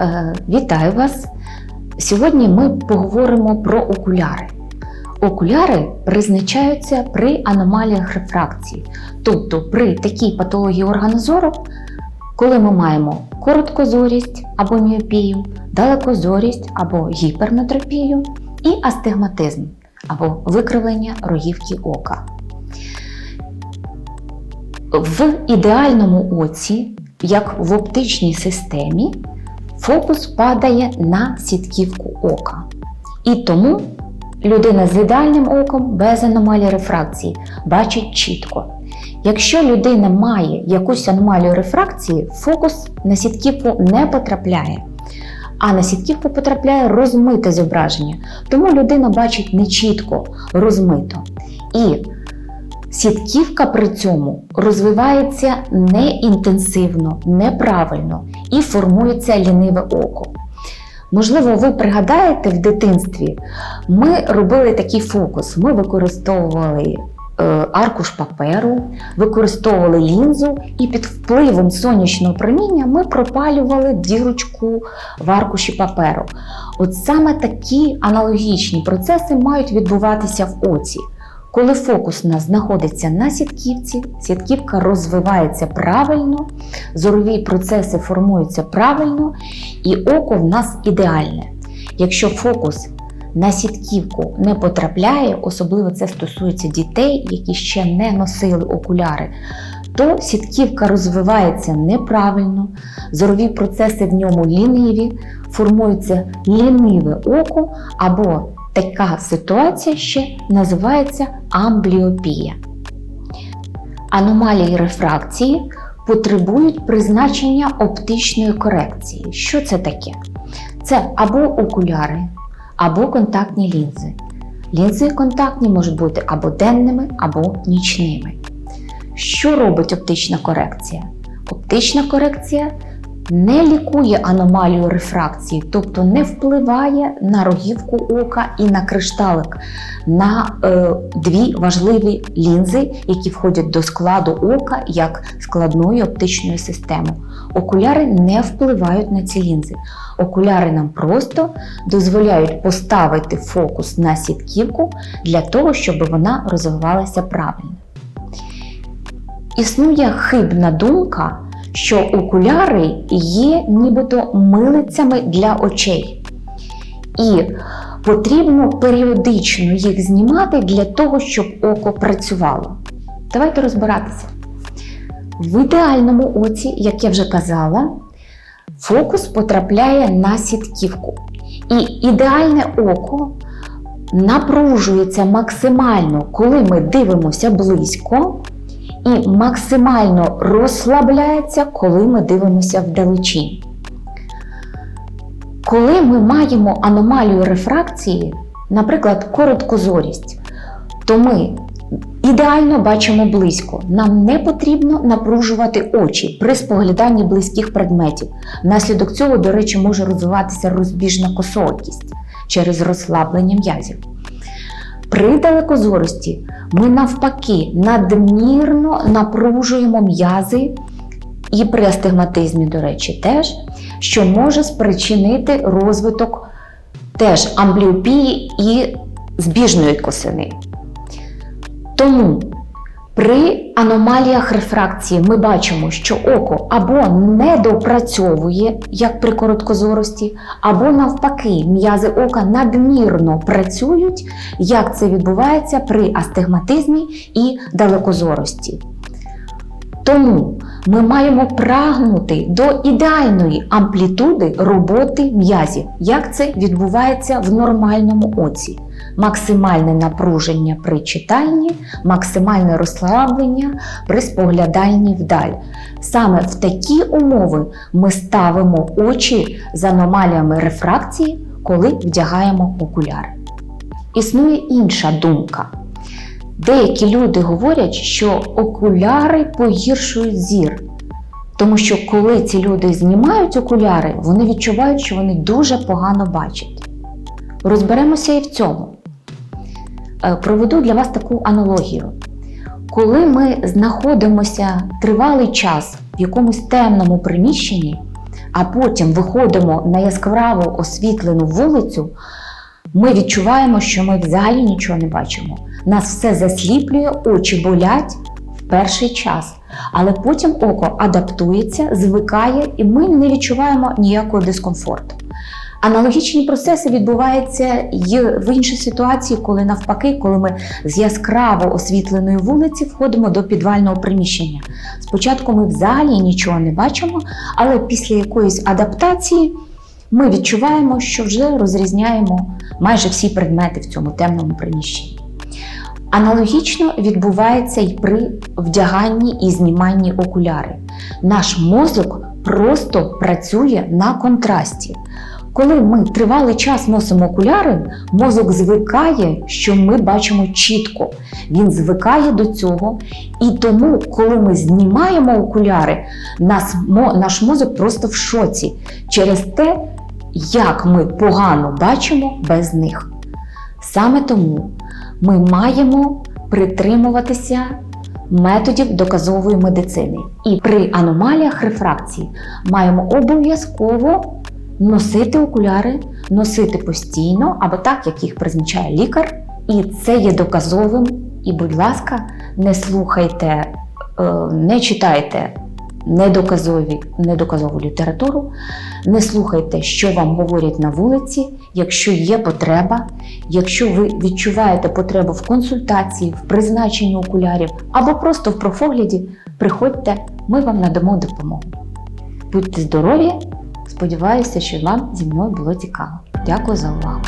Е, Вітаю вас! Сьогодні ми поговоримо про окуляри. Окуляри призначаються при аномаліях рефракції, тобто при такій патології органу зору, коли ми маємо короткозорість або міопію, далекозорість або гіперметропію і астигматизм або викривлення рогівки ока. В ідеальному оці, як в оптичній системі, фокус падає на сітківку ока. І тому людина з ідеальним оком без аномалії рефракції бачить чітко. Якщо людина має якусь аномалію рефракції, фокус на сітківку не потрапляє. А на сітківку потрапляє розмите зображення, тому людина бачить нечітко, розмито. І Сітківка при цьому розвивається неінтенсивно, неправильно і формується ліниве око. Можливо, ви пригадаєте в дитинстві, ми робили такий фокус. Ми використовували е, аркуш паперу, використовували лінзу, і під впливом сонячного проміння ми пропалювали дірочку в аркуші паперу. От саме такі аналогічні процеси мають відбуватися в оці. Коли фокус у нас знаходиться на сітківці, сітківка розвивається правильно, зорові процеси формуються правильно, і око в нас ідеальне. Якщо фокус на сітківку не потрапляє, особливо це стосується дітей, які ще не носили окуляри, то сітківка розвивається неправильно, зорові процеси в ньому ліниві, формується ліниве око або Така ситуація ще називається амбліопія. Аномалії рефракції потребують призначення оптичної корекції. Що це таке? Це або окуляри, або контактні лінзи. Лінзи контактні можуть бути або денними, або нічними. Що робить оптична корекція? Оптична корекція не лікує аномалію рефракції, тобто не впливає на рогівку ока і на кришталик, на е, дві важливі лінзи, які входять до складу ока як складної оптичної системи. Окуляри не впливають на ці лінзи. Окуляри нам просто дозволяють поставити фокус на сітківку для того, щоб вона розвивалася правильно. Існує хибна думка що окуляри є нібито милицями для очей. І потрібно періодично їх знімати для того, щоб око працювало. Давайте розбиратися. В ідеальному оці, як я вже казала, фокус потрапляє на сітківку. І ідеальне око напружується максимально, коли ми дивимося близько, і максимально розслабляється, коли ми дивимося вдалечінь. Коли ми маємо аномалію рефракції, наприклад, короткозорість, то ми ідеально бачимо близько. Нам не потрібно напружувати очі при спогляданні близьких предметів. Внаслідок цього, до речі, може розвиватися розбіжна косоокість через розслаблення м'язів. При далекозорості ми навпаки надмірно напружуємо м'язи і при астигматизмі, до речі, теж, що може спричинити розвиток теж амбліопії і збіжної косини. Тому при аномаліях рефракції ми бачимо, що око або недопрацьовує, як при короткозорості, або навпаки, м'язи ока надмірно працюють, як це відбувається при астигматизмі і далекозорості. Тому ми маємо прагнути до ідеальної амплітуди роботи м'язів, як це відбувається в нормальному оці максимальне напруження при читанні, максимальне розслаблення при споглядальні вдаль. Саме в такі умови ми ставимо очі з аномаліями рефракції, коли вдягаємо окуляри. Існує інша думка. Деякі люди говорять, що окуляри погіршують зір. Тому що коли ці люди знімають окуляри, вони відчувають, що вони дуже погано бачать. Розберемося і в цьому. Е, проведу для вас таку аналогію. Коли ми знаходимося тривалий час в якомусь темному приміщенні, а потім виходимо на яскраво освітлену вулицю, ми відчуваємо, що ми взагалі нічого не бачимо. Нас все засліплює, очі болять в перший час. Але потім око адаптується, звикає, і ми не відчуваємо ніякого дискомфорту. Аналогічні процеси відбуваються і в іншій ситуації, коли навпаки, коли ми з яскраво освітленої вулиці входимо до підвального приміщення. Спочатку ми взагалі нічого не бачимо, але після якоїсь адаптації ми відчуваємо, що вже розрізняємо майже всі предмети в цьому темному приміщенні. Аналогічно відбувається і при вдяганні і зніманні окуляри. Наш мозок просто працює на контрасті. Коли ми тривалий час носимо окуляри, мозок звикає, що ми бачимо чітко. Він звикає до цього, і тому, коли ми знімаємо окуляри, наш мозок просто в шоці через те, як ми погано бачимо без них. Саме тому ми маємо притримуватися методів доказової медицини. І при аномаліях рефракції маємо обов'язково носити окуляри, носити постійно або так, як їх призначає лікар. І це є доказовим. І, будь ласка, не слухайте, е, не читайте недоказові, недоказову літературу, не слухайте, що вам говорять на вулиці, якщо є потреба, якщо ви відчуваєте потребу в консультації, в призначенні окулярів або просто в профогляді, приходьте, ми вам надамо допомогу. Будьте здорові! Сподіваюся, що вам зі мною було цікаво. Дякую за увагу!